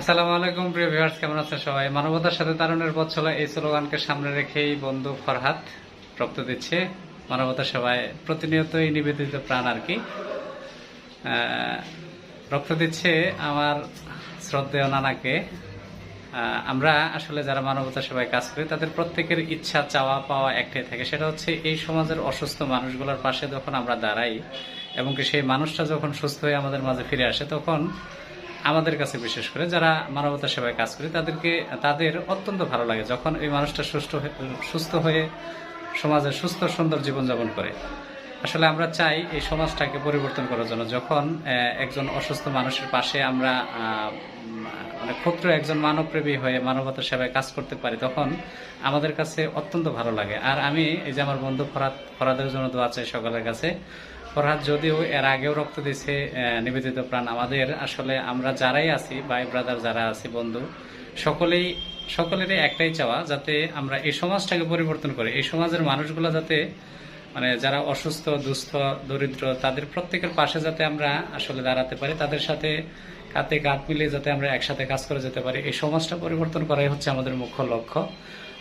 আসসালামু আলাইকুম, প্রিয় ভিউয়ার্স, কেমন আছেন সবাই? মানবতার সাথে তারুণের পথ চলা এই স্লোগানকে সামনে রেখেই বন্ধু ফরহাদ রক্ত দিচ্ছে মানবতার সবাই প্রতিনিয়তই নিবেদিত প্রাণ আর কি। রক্ত দিচ্ছে আমার শ্রদ্ধেয় নানাকে। আমরা আসলে যারা মানবতা সেবায় কাজ করি, তাদের প্রত্যেকের ইচ্ছা, চাওয়া, পাওয়া একটাই থাকে। সেটা হচ্ছে এই সমাজের অসুস্থ মানুষগুলোর পাশে যখন আমরা দাঁড়াই, এবং সেই মানুষটা যখন সুস্থ হয়ে আমাদের মাঝে ফিরে আসে, তখন আমাদের কাছে বিশেষ করে যারা মানবতা সেবায় কাজ করে, তাদেরকে, তাদের অত্যন্ত ভালো লাগে যখন এই মানুষটা সুস্থ সুস্থ হয়ে সমাজে সুস্থ, সুন্দর জীবনযাপন করে। আসলে আমরা চাই এই সমাজটাকে পরিবর্তন করার জন্য। যখন একজন অসুস্থ মানুষের পাশে আমরা মানে ক্ষুদ্র একজন মানবপ্রেমী হয়ে মানবতার সেবায় কাজ করতে পারি, তখন আমাদের কাছে অত্যন্ত ভালো লাগে। আর আমি এই যে আমার বন্ধু ফরাদ, ফরাদের জন্য দোয়া চাই সকলের কাছে। ফরহাদ যদিও এর আগেও রক্ত দিছে নিবেদিত প্রাণ। আমাদের আসলে আমরা যারাই আছি, ভাই ব্রাদার যারা আছি, বন্ধু, সকলেই, সকলেরই একটাই চাওয়া যাতে আমরা এই সমাজটাকে পরিবর্তন করি। এই সমাজের মানুষগুলো যাতে মানে যারা অসুস্থ, দুস্থ, দরিদ্র, তাদের প্রত্যেকের পাশে যাতে আমরা আসলে দাঁড়াতে পারি, তাদের সাথে কাতে কাত মিলিয়ে যাতে আমরা একসাথে কাজ করে যেতে পারি। এই সমাজটা পরিবর্তন করাই হচ্ছে আমাদের মুখ্য লক্ষ্য।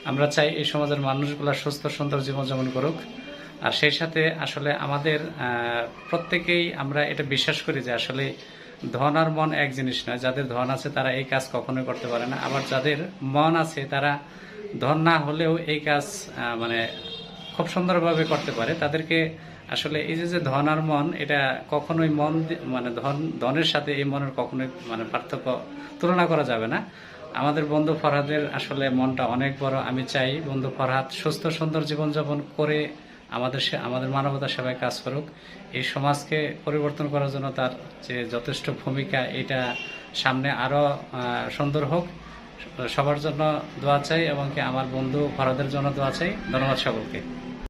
আমরা চাই এই সমাজের মানুষগুলো সুস্থ, সুন্দর জীবনযাপন করুক। আর সেই সাথে আসলে আমাদের প্রত্যেকেই আমরা এটা বিশ্বাস করি যে আসলে ধন আর মন এক জিনিস নয়। যাদের ধন আছে তারা এই কাজ কখনোই করতে পারে না। আবার যাদের মন আছে তারা ধন না হলেও এই কাজ মানে খুব সুন্দরভাবে করতে পারে। তাদেরকে আসলে এই যে যে ধন আর মন, এটা কখনোই মন মানে ধন, ধনের সাথে এই মনের কখনোই মানে পার্থক্য তুলনা করা যাবে না। আমাদের বন্ধু ফরহাদের আসলে মনটা অনেক বড়। আমি চাই বন্ধু ফরহাদ সুস্থ, সুন্দর জীবনযাপন করে আমাদের আমাদের মানবতা সেবায় কাজ করুক। এই সমাজকে পরিবর্তন করার জন্য তার যে যথেষ্ট ভূমিকা, এটা সামনে আরও সুন্দর হোক। সবার জন্য দোয়া চাই এবং কি আমার বন্ধু ভারতের জন্য দোয়া চাই। ধন্যবাদ সকলকে।